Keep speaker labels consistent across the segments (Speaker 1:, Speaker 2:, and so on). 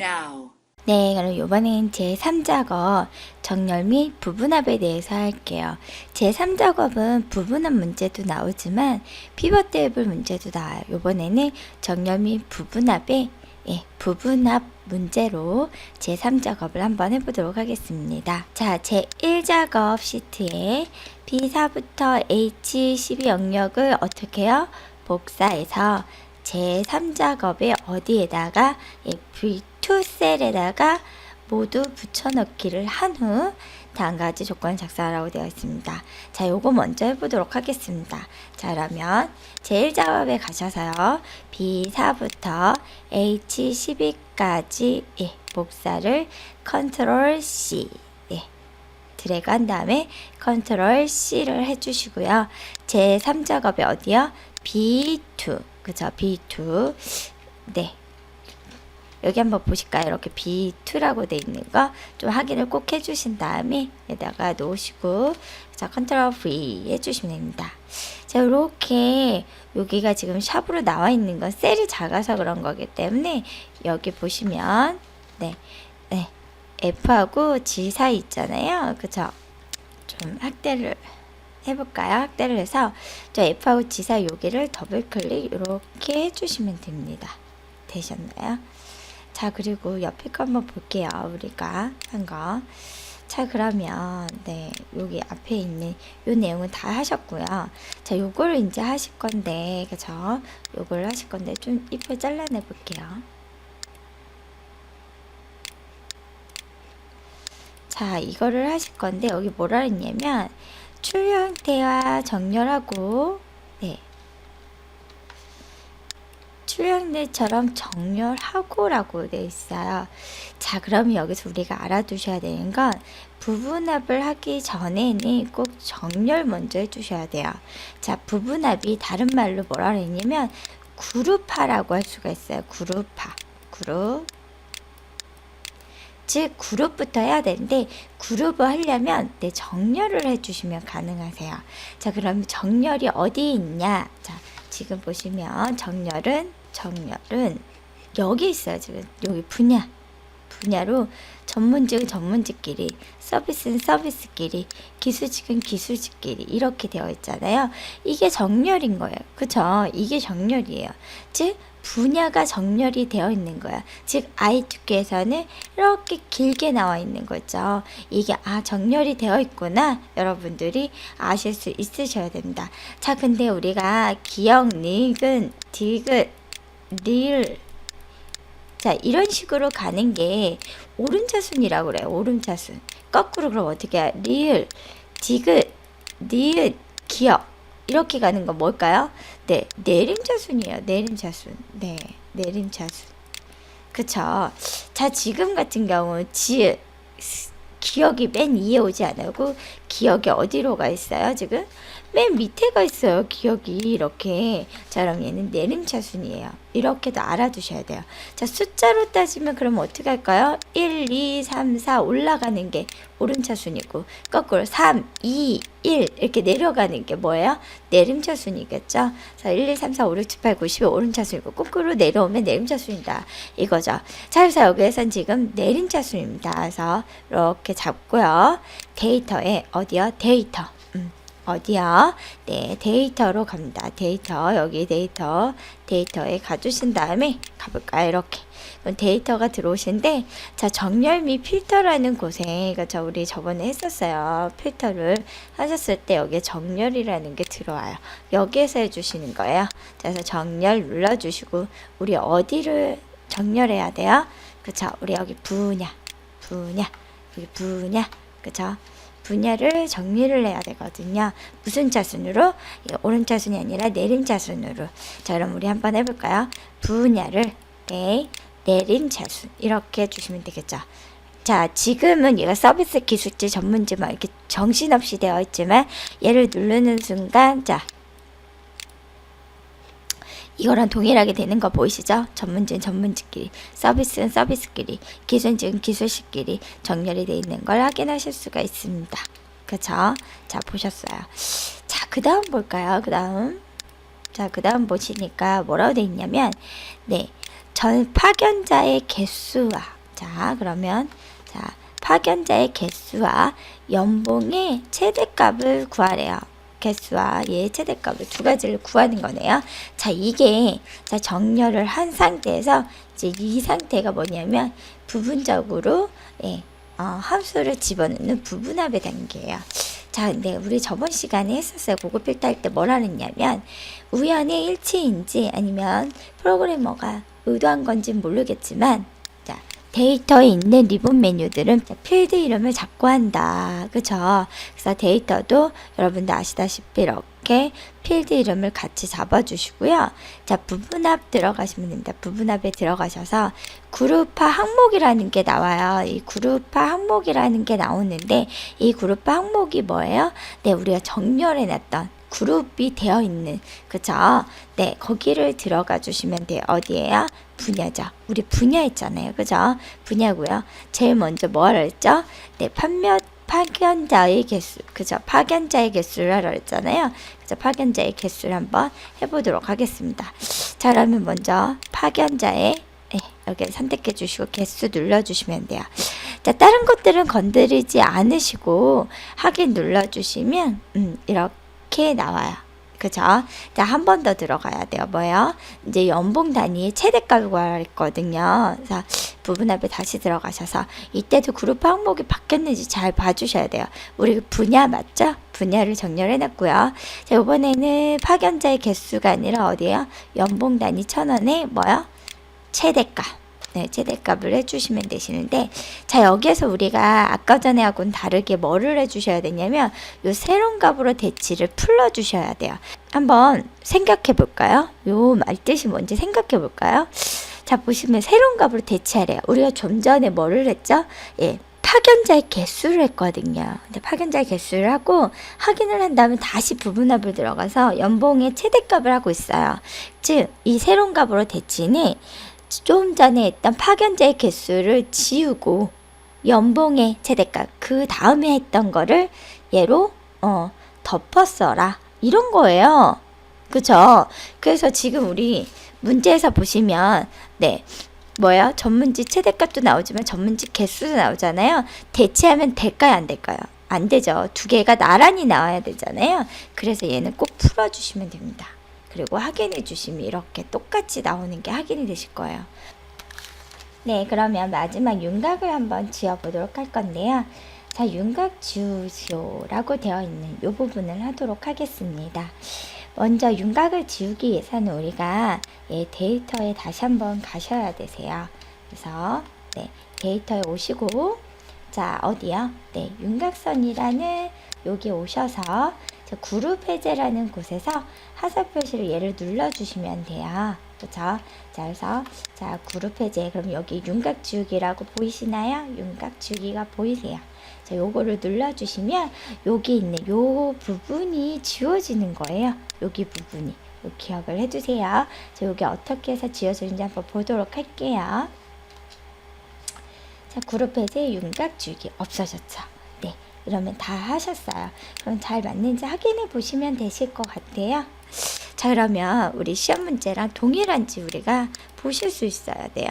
Speaker 1: now.
Speaker 2: 네, 그럼 이번엔 제3작업 정렬 및 부분합에 대해서 할게요. 제3작업은 부분합 문제도 나오지만 피벗 테이블 문제도 나와요. 이번에는 정렬 및 부분합에 예, 부분합 문제로 제3작업을 한번 해보도록 하겠습니다. 자, 제1작업 시트에 B4부터 H12 영역을 어떻게 해요? 복사해서 제3작업에 어디에다가 예, V2 셀에다가 모두 붙여넣기를 한 후 다음 가지 조건 작성하라고 되어 있습니다. 자, 요거 먼저 해보도록 하겠습니다. 자, 그러면 제1작업에 가셔서요. B4부터 H12까지 예, 복사를 컨트롤 C 예, 드래그 한 다음에 컨트롤 C를 해주시고요. 제 3작업이 어디요? B2 그죠? B2 네 여기 한번 보실까요? 이렇게 B2라고 돼 있는 거 좀 확인을 꼭 해주신 다음에 여기다가 놓으시고 자 컨트롤 V 해주시면 됩니다. 자 이렇게 여기가 지금 샵으로 나와 있는 건 셀이 작아서 그런 거기 때문에 여기 보시면 네, 네 F하고 G 사이 있잖아요. 그죠? 좀 확대를 해볼까요? 확대를 해서 저 F하고 G 사이 여기를 더블 클릭 이렇게 해주시면 됩니다. 되셨나요? 자 그리고 옆에 거 한번 볼게요. 우리가 한 거. 자 그러면 네 여기 앞에 있는 요 내용은 다 하셨고요. 자 요거를 이제 하실 건데 그죠? 요걸 하실 건데 좀 잎을 잘라내 볼게요. 자, 이거를 하실 건데 여기 뭐라 했냐면 출력 형태와 정렬하고 형태처럼 정렬하고라고 되어 있어요. 자, 그러면 여기서 우리가 알아두셔야 되는 건 부분합을 하기 전에는 꼭 정렬 먼저 해주셔야 돼요. 자, 부분합이 다른 말로 뭐라 그랬냐면 그룹화라고 할 수가 있어요. 그룹화. 그룹. 즉 그룹부터 해야 되는데 그룹을 하려면 네, 정렬을 해주시면 가능하세요. 자 그럼 정렬이 어디에 있냐? 자 지금 보시면 정렬은 정렬은 여기 있어요. 지금 여기 분야 분야로 전문직은 전문직끼리 서비스는 서비스끼리 기술직은 기술직끼리 이렇게 되어 있잖아요. 이게 정렬인 거예요. 그쵸? 이게 정렬이에요. 즉 분야가 정렬이 되어 있는 거야. 즉 I2Q에서는 이렇게 길게 나와 있는 거죠. 이게 아 정렬이 되어 있구나. 여러분들이 아실 수 있으셔야 됩니다. 자, 근데 우리가 기억, 니은, 디귿, 릴 자, 이런 식으로 가는 게 오름차순이라고 그래요. 오름차순. 거꾸로 그럼 어떻게 해? 리을, 디귿, 니은, 기억. 이렇게 가는 건 뭘까요? 네, 내림차순이에요. 내림차순. 네, 내림차순. 그쵸. 자, 지금 같은 경우, 지읒, 기억이 맨 위에 오지 않고, 기억이 어디로 가 있어요, 지금? 맨 밑에가 있어요, 기억이. 이렇게. 자, 그럼 얘는 내림차순이에요. 이렇게도 알아두셔야 돼요. 자, 숫자로 따지면 그럼 어떻게 할까요? 1, 2, 3, 4 올라가는 게 오름차순이고, 거꾸로 3, 2, 1 이렇게 내려가는 게 뭐예요? 내림차순이겠죠? 자, 1, 2, 3, 4, 5, 6, 7, 8, 9, 10이 오름차순이고, 거꾸로 내려오면 내림차순이다. 이거죠. 자, 그래서 여기에선 지금 내림차순입니다. 그래서 이렇게 잡고요. 데이터에 어디요? 데이터. 음. 어디야? 네, 데이터로 갑니다. 데이터, 여기 데이터, 데이터에 가주신 다음에 가볼까요? 이렇게. 그럼 데이터가 들어오신데, 자, 정렬 및 필터라는 곳에, 그죠? 우리 저번에 했었어요. 필터를 하셨을 때 여기에 정렬이라는 게 들어와요. 여기에서 해주시는 거예요. 자, 그래서 정렬 눌러주시고, 우리 어디를 정렬해야 돼요? 그쵸? 우리 여기 분야, 분야, 여기 분야, 그쵸? 분야를 정리를 해야 되거든요. 무슨 차순으로? 이 오른차순이 아니라 내림차순으로. 자, 그럼 우리 한번 해볼까요? 분야를 네, 내림차순 이렇게 해주시면 되겠죠. 자, 지금은 얘가 서비스 기술지 전문지 막 이렇게 정신없이 되어 있지만 얘를 누르는 순간 자 이거랑 동일하게 되는 거 보이시죠? 전문직은 전문직끼리, 서비스는 서비스끼리, 기술직은 기술직끼리 정렬이 되어 있는 걸 확인하실 수가 있습니다. 그쵸? 자, 보셨어요. 자, 그 다음 볼까요? 그 다음. 자, 그 다음 보시니까 뭐라고 되어 있냐면, 네. 전 파견자의 개수와 자 그러면 자 파견자의 개수와 연봉의 최대값을 구하래요. 개수와 얘의 최대값을 두 가지를 구하는 거네요. 자 이게 자 정렬을 한 상태에서 이제 이 상태가 뭐냐면 부분적으로 예, 어, 함수를 집어넣는 부분합의 단계예요. 자, 근데 우리 저번 시간에 했었어요. 고급 필터 할때 뭐라 그랬냐면 우연의 일치인지 아니면 프로그래머가 의도한 건지 모르겠지만 자, 데이터에 있는 리본 메뉴들은 필드 이름을 잡고 한다. 그쵸? 그래서 데이터도 여러분들 아시다시피 이렇게 필드 이름을 같이 잡아주시고요. 자, 부분합 들어가시면 됩니다. 부분합에 들어가셔서 그룹화 항목이라는 게 나와요. 이 그룹화 항목이라는 게 나오는데 이 그룹화 항목이 뭐예요? 네, 우리가 정렬해 놨던 그룹이 되어 있는 그죠? 네, 거기를 들어가 주시면 돼요. 어디에요? 분야죠. 우리 분야 있잖아요. 그죠? 분야고요. 제일 먼저 뭐하라 했죠? 네, 판매 파견자의 개수, 그죠? 파견자의 개수를 하라 했잖아요. 그죠? 파견자의 개수를 한번 해보도록 하겠습니다. 자, 그러면 먼저 파견자의 네, 여기 선택해 주시고 개수 눌러 주시면 돼요. 자, 다른 것들은 건드리지 않으시고 확인 눌러 주시면 음, 이렇게 나와요. 그죠? 자, 한 번 더 들어가야 돼요. 뭐요? 이제 연봉 단위의 최대값을 구하랬거든요. 그래서 부분합에 다시 들어가셔서 이때도 그룹 항목이 바뀌었는지 잘 봐주셔야 돼요. 우리 분야 맞죠? 분야를 정렬해 놨고요. 자, 이번에는 파견자의 개수가 아니라 어디에요? 연봉 단위 천 원에 뭐요? 최대값. 네, 최대값을 해주시면 되시는데, 자, 여기에서 우리가 아까 전에 하고는 다르게 뭐를 해주셔야 되냐면, 요 새로운 값으로 대치를 풀어주셔야 돼요. 한번 생각해 볼까요? 요 말뜻이 뭔지 생각해 볼까요? 자, 보시면 새로운 값으로 대치하래요. 우리가 좀 전에 뭐를 했죠? 예. 파견자의 개수를 했거든요. 근데 파견자의 개수를 하고 확인을 한 다음에 다시 부분합을 들어가서 연봉의 최대값을 하고 있어요. 즉, 이 새로운 값으로 대치는 좀 전에 했던 파견자의 개수를 지우고 연봉의 최대값 그 다음에 했던 거를 얘로 어 덮었어라 이런 거예요. 그죠? 그래서 지금 우리 문제에서 보시면 네 뭐야 전문지 최대값도 나오지만 전문지 개수도 나오잖아요. 대체하면 될까요 안 될까요? 안 되죠. 두 개가 나란히 나와야 되잖아요. 그래서 얘는 꼭 풀어주시면 됩니다. 그리고 확인해 주시면 이렇게 똑같이 나오는 게 확인이 되실 거예요. 네, 그러면 마지막 윤곽을 한번 지어보도록 할 건데요. 자, 윤곽 지우시오라고 되어 있는 이 부분을 하도록 하겠습니다. 먼저 윤곽을 지우기 위해서는 우리가 예, 데이터에 다시 한번 가셔야 되세요. 그래서 네, 데이터에 오시고 자 어디요? 네, 윤곽선이라는 여기 오셔서 자, 그룹 해제라는 곳에서 화살 표시를 얘를 눌러주시면 돼요. 그렇죠? 자, 그래서 자 그룹 해제 그럼 여기 윤곽 지우기라고 보이시나요? 윤곽 지우기가 보이세요. 자, 요거를 눌러주시면 여기 있는 요 부분이 지워지는 거예요. 여기 부분이. 요 기억을 해주세요. 자, 요게 어떻게 해서 지워지는지 한번 보도록 할게요. 자, 그룹 해제 윤곽 지우기 없어졌죠. 네. 그러면 다 하셨어요. 그럼 잘 맞는지 확인해 보시면 되실 것 같아요. 자, 그러면 우리 시험 문제랑 동일한지 우리가 보실 수 있어야 돼요.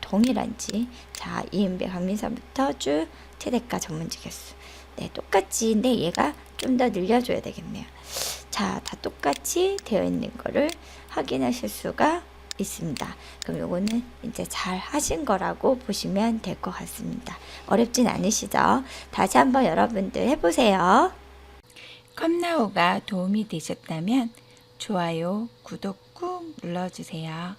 Speaker 2: 동일한지. 자, 이인배 강민선부터 쭉 최대가 전문지 개수. 네, 똑같이. 근데 얘가 좀 더 늘려줘야 되겠네요. 자, 다 똑같이 되어 있는 거를 확인하실 수가 있습니다. 그럼 요거는 이제 잘 하신 거라고 보시면 될 것 같습니다. 어렵진 않으시죠? 다시 한번 여러분들 해보세요.
Speaker 1: 컴나오가 도움이 되셨다면 좋아요, 구독 꾹 눌러주세요.